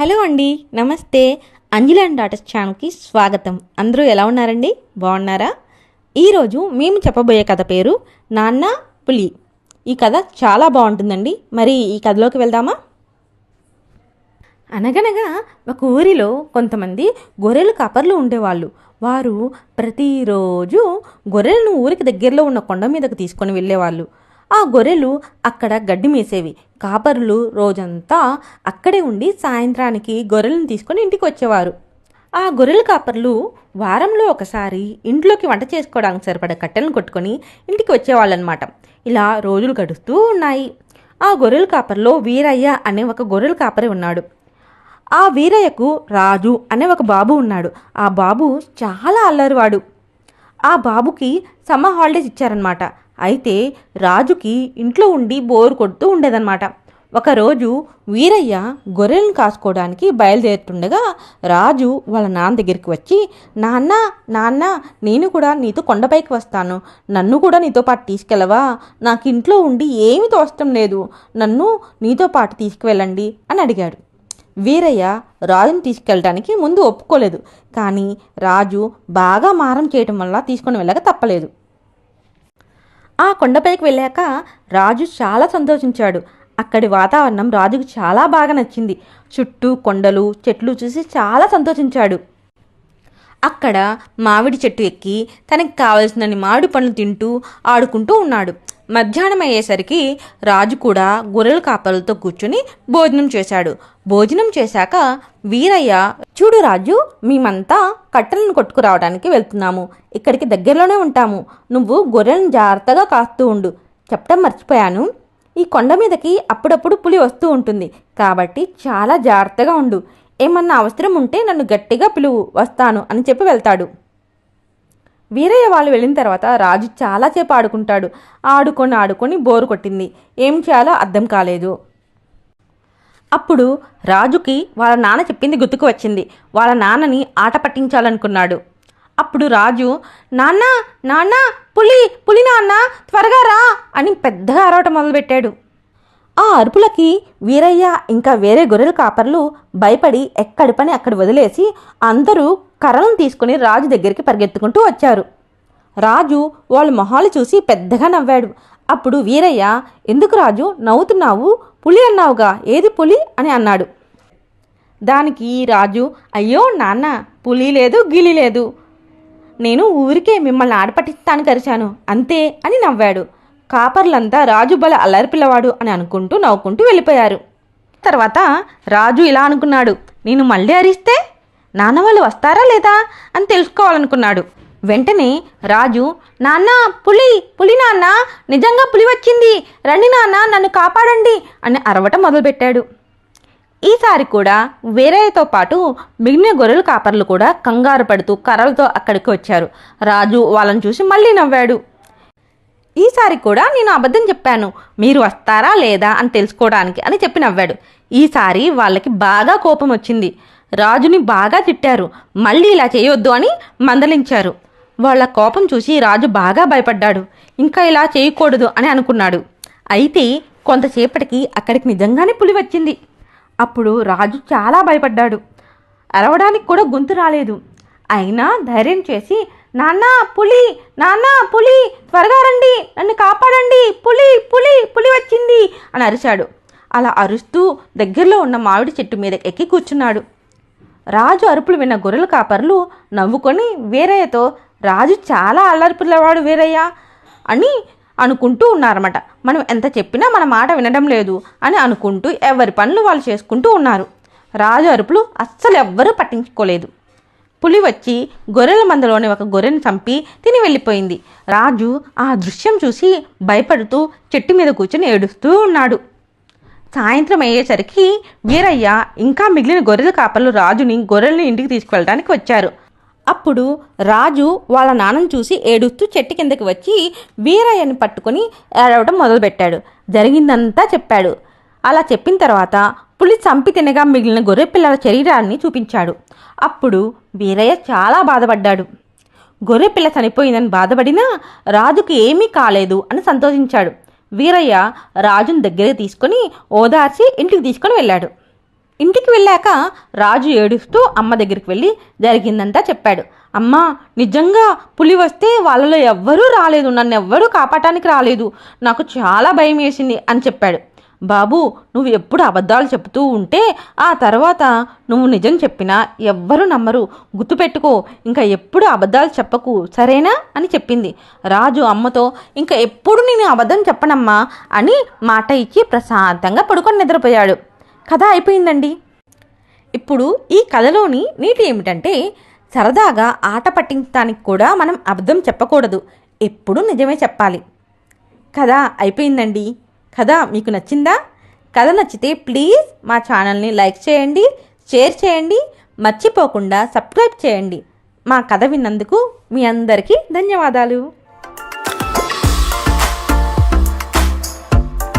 Hello అండి నమస్తే. అంజలి and daughters ఛానల్కి స్వాగతం. అందరూ ఎలా ఉన్నారండి? బాగున్నారా? ఈరోజు మేము చెప్పబోయే కథ పేరు నాన్న పులి. ఈ కథ చాలా బాగుంటుందండి. మరి ఈ కథలోకి వెళ్దామా? అనగనగా ఒక ఊరిలో కొంతమంది గొర్రెలు కాపర్లు ఉండేవాళ్ళు. వారు ప్రతిరోజు గొర్రెలను ఊరికి దగ్గరలో ఉన్న కొండ మీదకు తీసుకొని వెళ్ళేవాళ్ళు. ఆ గొర్రెలు అక్కడ గడ్డి మేసేవి. కాపరులు రోజంతా అక్కడే ఉండి సాయంత్రానికి గొర్రెలను తీసుకొని ఇంటికి వచ్చేవారు. ఆ గొర్రెల కాపర్లు వారంలో ఒకసారి ఇంట్లోకి వంట చేసుకోవడానికి సరిపడే కట్టెలను కొట్టుకొని ఇంటికి వచ్చేవాళ్ళనమాట. ఇలా రోజులు గడుస్తూ ఉన్నాయి. ఆ గొర్రెల కాపర్లో వీరయ్య అనే ఒక గొర్రెల కాపరి ఉన్నాడు. ఆ వీరయ్యకు రాజు అనే ఒక బాబు ఉన్నాడు. ఆ బాబు చాలా అల్లరివాడు. ఆ బాబుకి సమ్మర్ హాలిడేస్ ఇచ్చారనమాట. అయితే రాజుకి ఇంట్లో ఉండి బోరు కొడుతూ ఉండేదన్నమాట. ఒకరోజు వీరయ్య గొర్రెలను కాసుకోవడానికి బయలుదేరుతుండగా రాజు వాళ్ళ నాన్న దగ్గరికి వచ్చి నాన్న నాన్న నేను కూడా నీతో కొండపైకి వస్తాను. నన్ను కూడా నీతో పాటు తీసుకెళ్ళవా? నాకు ఇంట్లో ఉండి ఏమి తోచడం లేదు. నన్ను నీతో పాటు తీసుకువెళ్ళండి అని అడిగాడు. వీరయ్య రాజును తీసుకెళ్ళడానికి ముందు ఒప్పుకోలేదు. కానీ రాజు బాగా మారం చేయటం వల్ల తీసుకొని వెళ్ళక తప్పలేదు. ఆ కొండపైకి వెళ్ళాక రాజు చాలా సంతోషించాడు. అక్కడి వాతావరణం రాజుకు చాలా బాగా నచ్చింది. చుట్టూ కొండలు చెట్లు చూసి చాలా సంతోషించాడు. అక్కడ మామిడి చెట్టు ఎక్కి తనకి కావలసినన్ని మామిడి పండ్లు తింటూ ఆడుకుంటూ ఉన్నాడు. మధ్యాహ్నం అయ్యేసరికి రాజు కూడా గొర్రెల కాపలతో కూర్చుని భోజనం చేశాడు. భోజనం చేశాక వీరయ్య చూడు రాజు మేమంతా కట్టెలను కొట్టుకురావడానికి వెళ్తున్నాము. ఇక్కడికి దగ్గరలోనే ఉంటాము. నువ్వు గొర్రెలను జాగ్రత్తగా కాస్తూ ఉండు. చెప్పడం మర్చిపోయాను. ఈ కొండ మీదకి అప్పుడప్పుడు పులి వస్తూ ఉంటుంది. కాబట్టి చాలా జాగ్రత్తగా ఉండు. ఏమన్నా అవసరం ఉంటే నన్ను గట్టిగా పిలువు. వస్తాను అని చెప్పి వెళ్తాడు. వీరయ్య వాళ్ళు వెళ్ళిన తర్వాత రాజు చాలాసేపు ఆడుకుంటాడు. ఆడుకొని ఆడుకొని బోరు కొట్టింది. ఏం చేయాలో అర్థం కాలేదు. అప్పుడు రాజుకి వాళ్ళ నాన్న చెప్పింది గుర్తుకు వచ్చింది. వాళ్ళ నాన్నని ఆట పట్టించాలనుకున్నాడు. అప్పుడు రాజు నాన్న నాన్న పులి పులి నాన్న త్వరగా రా అని పెద్దగా అరవటం మొదలుపెట్టాడు. ఆ అరుపులకి వీరయ్య ఇంకా వేరే గొర్రెల కాపర్లు భయపడి ఎక్కడి పని అక్కడ వదిలేసి అందరూ కర్రలను తీసుకుని రాజు దగ్గరికి పరిగెత్తుకుంటూ వచ్చారు. రాజు వాళ్ళ మొహాలు చూసి పెద్దగా నవ్వాడు. అప్పుడు వీరయ్య ఎందుకు రాజు? నవ్వుతున్నావు? పులి అన్నావుగా. ఏది పులి? అని అన్నాడు. దానికి రాజు అయ్యో నాన్న పులి లేదు గిలి లేదు. నేను ఊరికే మిమ్మల్ని ఆడపట్టిస్తానికి అరిచాను అంతే అని నవ్వాడు. కాపర్లంతా రాజు బల అల్లరి పిల్లవాడు అని అనుకుంటూ నవ్వుకుంటూ వెళ్ళిపోయారు. తర్వాత రాజు ఇలా అనుకున్నాడు నేను మళ్ళీ అరిస్తే నాన్న వాళ్ళు వస్తారా లేదా అని తెలుసుకోవాలనుకున్నాడు. వెంటనే రాజు నాన్న పులి పులి నాన్న నిజంగా పులి వచ్చింది. రండి నాన్న నన్ను కాపాడండి అని అరవటం మొదలుపెట్టాడు. ఈసారి కూడా వేరేతో పాటు మిగిలిన గొర్రెలు కాపర్లు కూడా కంగారు పడుతూ కర్రలతో అక్కడికి వచ్చారు. రాజు వాళ్ళని చూసి మళ్ళీ నవ్వాడు. ఈసారి కూడా నేను అబద్ధం చెప్పాను. మీరు వస్తారా లేదా అని తెలుసుకోవడానికి అని చెప్పి నవ్వాడు. ఈసారి వాళ్ళకి బాగా కోపం వచ్చింది. రాజుని బాగా తిట్టారు. మళ్ళీ ఇలా చేయొద్దు అని మందలించారు. వాళ్ళ కోపం చూసి రాజు బాగా భయపడ్డాడు. ఇంకా ఇలా చేయకూడదు అని అనుకున్నాడు. అయితే కొంతసేపటికి అక్కడికి నిజంగానే పులి వచ్చింది. అప్పుడు రాజు చాలా భయపడ్డాడు. అరవడానికి కూడా గొంతు రాలేదు. అయినా ధైర్యం చేసి నాన్న పులి! నాన్న పులి! త్వరగా రండి! నన్ను కాపాడండి! పులి! పులి! పులి వచ్చింది! అని అరిచాడు. అలా అరుస్తూ దగ్గరలో ఉన్న మామిడి చెట్టు మీద ఎక్కి కూర్చున్నాడు. రాజు అరుపులు విన్న గొర్రెల కాపర్లు నవ్వుకొని వీరయ్యతో రాజు చాలా అల్లరి పిల్లవాడు వీరయ్య అని అనుకుంటూ ఉన్నారన్నమాట. మనం ఎంత చెప్పినా మన మాట వినడం లేదు అని అనుకుంటూ ఎవరి పనులు వాళ్ళు చేసుకుంటూ ఉన్నారు. రాజు అరుపులు అస్సలు ఎవ్వరూ పట్టించుకోలేదు. పులి వచ్చి గొర్రెల మందలోని ఒక గొర్రెను చంపి తిని వెళ్ళిపోయింది. రాజు ఆ దృశ్యం చూసి భయపడుతూ చెట్టు మీద కూర్చొని ఏడుస్తూ ఉన్నాడు. సాయంత్రం అయ్యేసరికి వీరయ్య ఇంకా మిగిలిన గొర్రెల కాపర్లు రాజుని గొర్రెల్ని ఇంటికి తీసుకువెళ్ళడానికి వచ్చారు. అప్పుడు రాజు వాళ్ళ నాన్నను చూసి ఏడుస్తూ చెట్టు కిందకి వచ్చి వీరయ్యని పట్టుకొని ఏడవడం మొదలుపెట్టాడు. జరిగిందంతా చెప్పాడు. అలా చెప్పిన తర్వాత పులి చంపి తినగా మిగిలిన గొర్రె పిల్లల శరీరాన్ని చూపించాడు. అప్పుడు వీరయ్య చాలా బాధపడ్డాడు. గొర్రె పిల్ల చనిపోయిందని బాధపడినా రాజుకు ఏమీ కాలేదు అని సంతోషించాడు. వీరయ్య రాజును దగ్గరికి తీసుకొని ఓదార్చి ఇంటికి తీసుకొని వెళ్ళాడు. ఇంటికి వెళ్ళాక రాజు ఏడుస్తూ అమ్మ దగ్గరికి వెళ్ళి జరిగిందంతా చెప్పాడు. అమ్మ నిజంగా పులి వస్తే వాళ్ళలో ఎవ్వరూ రాలేదు నన్ను ఎవ్వరూ కాపాడటానికి రాలేదు నాకు చాలా భయం వేసింది అని చెప్పాడు. బాబు నువ్వు ఎప్పుడు అబద్ధాలు చెబుతూ ఉంటే ఆ తర్వాత నువ్వు నిజం చెప్పినా ఎవ్వరూ నమ్మరు. గుర్తుపెట్టుకో ఇంకా ఎప్పుడు అబద్ధాలు చెప్పకు సరేనా? అని చెప్పింది. రాజు అమ్మతో ఇంకా ఎప్పుడు నేను అబద్ధం చెప్పనమ్మా? అని మాట ఇచ్చి ప్రశాంతంగా పడుకొని నిద్రపోయాడు. కథ అయిపోయిందండి. ఇప్పుడు ఈ కథలోని నీతి ఏమిటంటే సరదాగా ఆట పట్టించడానికి కూడా మనం అబద్ధం చెప్పకూడదు. ఎప్పుడూ నిజమే చెప్పాలి. కథ అయిపోయిందండి. కథ మీకు నచ్చిందా? కథ నచ్చితే ప్లీజ్ మా ఛానల్ని లైక్ చేయండి షేర్ చేయండి మర్చిపోకుండా సబ్స్క్రైబ్ చేయండి. మా కథ విన్నందుకు మీ అందరికీ ధన్యవాదాలు.